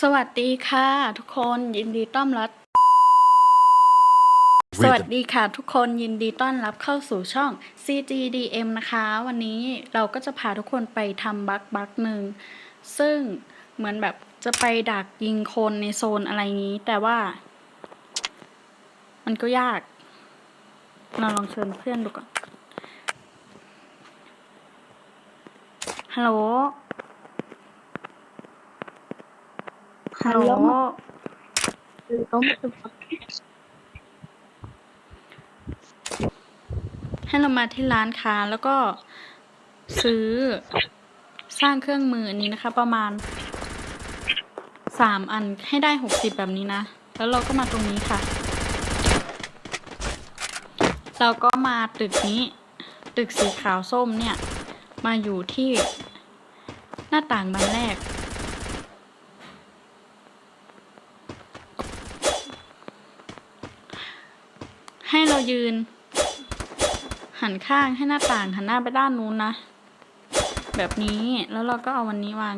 สวัสดีค่ะทุกคนยินดีต้อนรับ สวัสดีค่ะทุกคนยินดีต้อนรับเข้าสู่ช่อง CGDM นะคะ วันนี้เราก็จะพาทุกคนไปทำบักบักหนึ่ง ซึ่งเหมือนแบบจะไปดักยิงคนในโซนอะไรนี้ แต่ว่า มันก็ยาก เราลองเชิญเพื่อนดูก่อน ฮัลโหล ฮัลโหล ให้เรามาที่ร้านค้าแล้วก็ซื้อสร้างเครื่องมืออันนี้นะคะ ประมาณสามอันให้ได้หกสิบแบบนี้นะ แล้วเราก็มาตรงนี้ค่ะ เราก็มาตึกนี้ ตึกสีขาวส้มเนี่ย มาอยู่ที่ห น้าต่างบานแรก ให้เรายืน หันข้างให้หน้าต่างหันหน้าไปด้านนู้นนะ แบบนี้แล้วเราก็เอาวันนี้วาง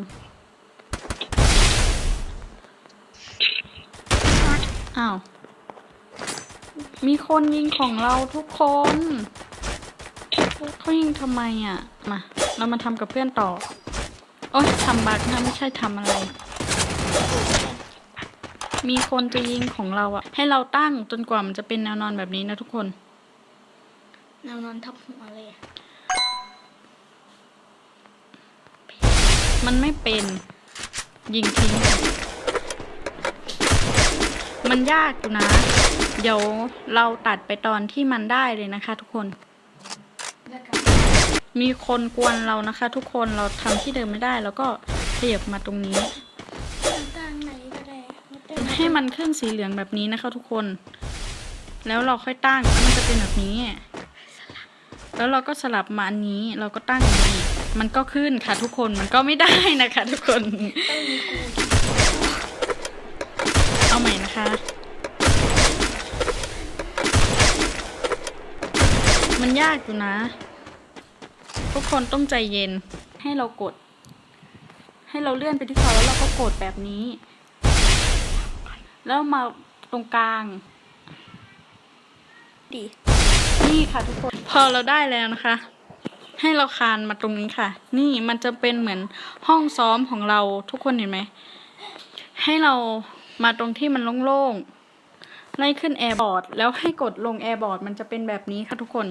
อ้าวมีคนยิงของเราทุกคนเขายิงทำไมอะ มา เรามาทำกับเพื่อนต่อ โอ๊ยทำบักนะไม่ใช่ทำอะไร มีคนจะยิงของเราอะให้เราตั้งจนกว่ามันจะเป็นแนวนอนแบบนี้นะทุกคนแนวนอนทับหัวเลยอะมันไม่เป็นยิงทิ้ง มันยากอยู่นะ เดี๋ยวเราตัดไปตอนที่มันได้เลยนะคะทุกคนแล้วก็ มีคนกวนเรานะคะ ทุกคนเราทำที่เดิมไม่ได้ แล้วก็ขยับมาตรงนี้ตั้งไหนก็ได้ไม่ได้ให้มันขึ้นสีเหลืองแบบนี้นะคะทุกคน แล้วเราค่อยตั้งแล้วมันจะเป็นแบบนี้ แล้วเราก็สลับมาอันนี้เราก็ตั้งอย่างนี้มันก็ขึ้นค่ะทุกคนมันก็ไม่ได้นะคะ ทุกคน ต้องมีกูเอาใหม่นะคะ มันยากอยู่นะ ทุกคนต้องใจเย็นให้เรากด ให้เราเลื่อนไปที่เขาแล้วเราก็กดแบบนี้ แล้วมาตรงกลาง ดีนี่ค่ะทุกคน พอเราได้แล้วนะคะ ให้เราคานมาตรงนี้ค่ะ นี่มันจะเป็นเหมือนห้องซ้อมของเราทุกคนเห็นไหม ให้เรามาตรงที่มันโล่งๆไล่ขึ้นแอร์บอร์ดแล้วให้กดลงแอร์บอร์ดมันจะเป็นแบบนี้ค่ะทุกคน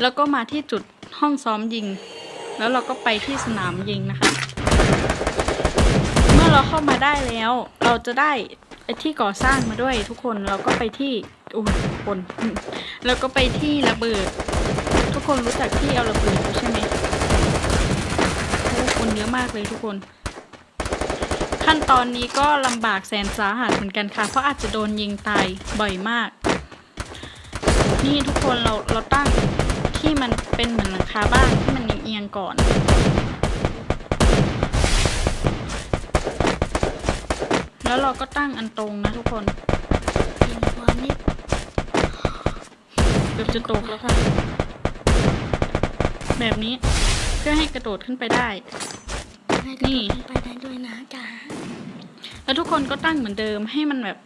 แล้วก็มาที่จุด ห้องซ้อมยิง แล้วเราก็ไปที่สนามยิงนะคะ เมื่อเราเข้ามาได้แล้ว เราจะได้ไอที่ก่อสร้างมาด้วยทุกคนเราก็ไปที่อุ้ยคนแล้วก็ไปที่ระเบิด ทุกคนรู้จักที่เอาระเบิดใช่ไหมโอ้คนเยอะมากเลยทุกคน ขั้นตอนนี้ก็ลำบากแสนสาหัสเหมือนกันค่ะ เพราะอาจจะโดนยิงตายบ่อยมาก นี่ทุกคนเราเราตั้ง ที่มันเป็นเหมือนหลังคาบ้านที่มันเอียงๆก่อนแล้วเราก็ตั้งอันตรงนะทุกคนยิงหัวนิดเกือบจะตกแล้วค่ะ แบบนี้เพื่อให้กระโดดขึ้นไปได้ นี่ไปได้ด้วยนะจ๊ะแล้วทุกคนก็ตั้งเหมือนเดิมให้มันแบบ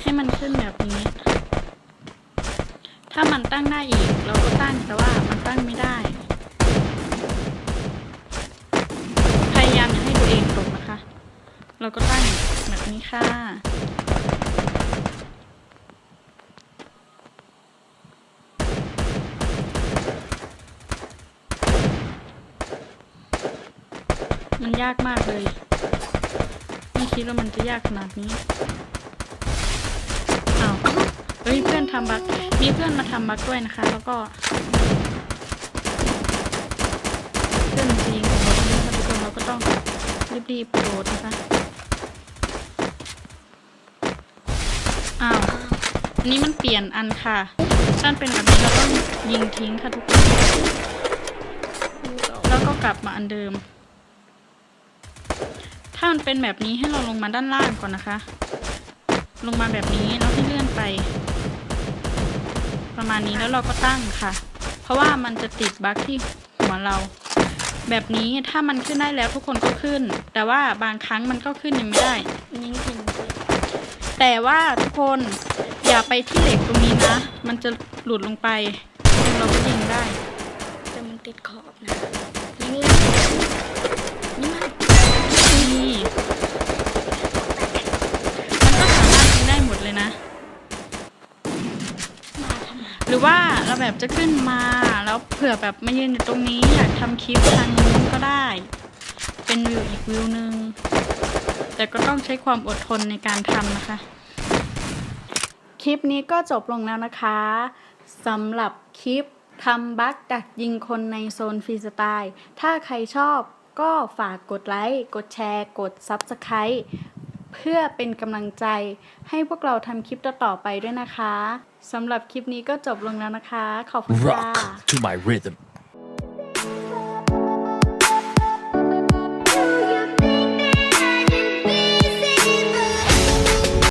ให้มันขึ้นแบบนี้ ถ้ามันตั้งได้อีกเราก็ตั้งแต่ว่ามันตั้งไม่ได้ พยายามอย่าให้ตัวเองตกนะคะ เราก็ตั้งแบบนี้ค่ะ มันยากมากเลย ไม่คิดว่ามันจะยากขนาดนี้ เฮ้ยเพื่อนทำบักมีเพื่อนมาทำบักด้วยนะคะ แล้วก็เพื่อนจริงของเราเนี่ยค่ะทุกคนเราก็ต้องรีบๆกระโดดนะคะอ้าวอันนี้มันเปลี่ยนอันค่ะด้านเป็นแบบนี้เราต้องยิงทิ้งค่ะทุกคนแล้วก็กลับมาอันเดิม ถ้ามันเป็นแบบนี้ให้เราลงมาด้านล่างก่อนนะคะ ลงมาแบบนี้แล้วให้เลื่อนไป ประมาณนี้แล้วเราก็ตั้งค่ะ เพราะว่ามันจะติดบั๊กที่หัวเรา แบบนี้ถ้ามันขึ้นได้แล้วทุกคนก็ขึ้น แต่ว่าบางครั้งมันก็ขึ้นยังไม่ได้ยิงถึงเลยแต่ว่าทุกคนอย่าไปที่เหล็กตรงนี้นะ มันจะหลุดลงไปเราก็ยิงได้ แต่มันติดขอบนะยิงเลยนี่มันนี่มันก็สามารถยิงได้หมดเลยนะ มาทำไม หรือว่าเราแบบจะขึ้นมาแล้วเผื่อแบบมายืนอยู่ตรงนี้อยากทำคลิปทางนู้นก็ได้ เป็นวิวอีกวิวหนึ่งแต่ก็ต้องใช้ความอดทนในการทำนะคะ คลิปนี้ก็จบลงแล้วนะคะสำหรับคลิปทำบัคดักยิงคนในโซนฟรีสไตล์ ถ้าใครชอบก็ฝากกดไลค์ กดแชร์ กด Subscribe เพื่อเป็นกำลังใจ ให้พวกเราทำคลิปต่อๆไปด้วยนะคะสำหรับคลิปนี้ก็จบลงแล้วนะคะ ขอบคุณค่ะ Rock to my rhythm.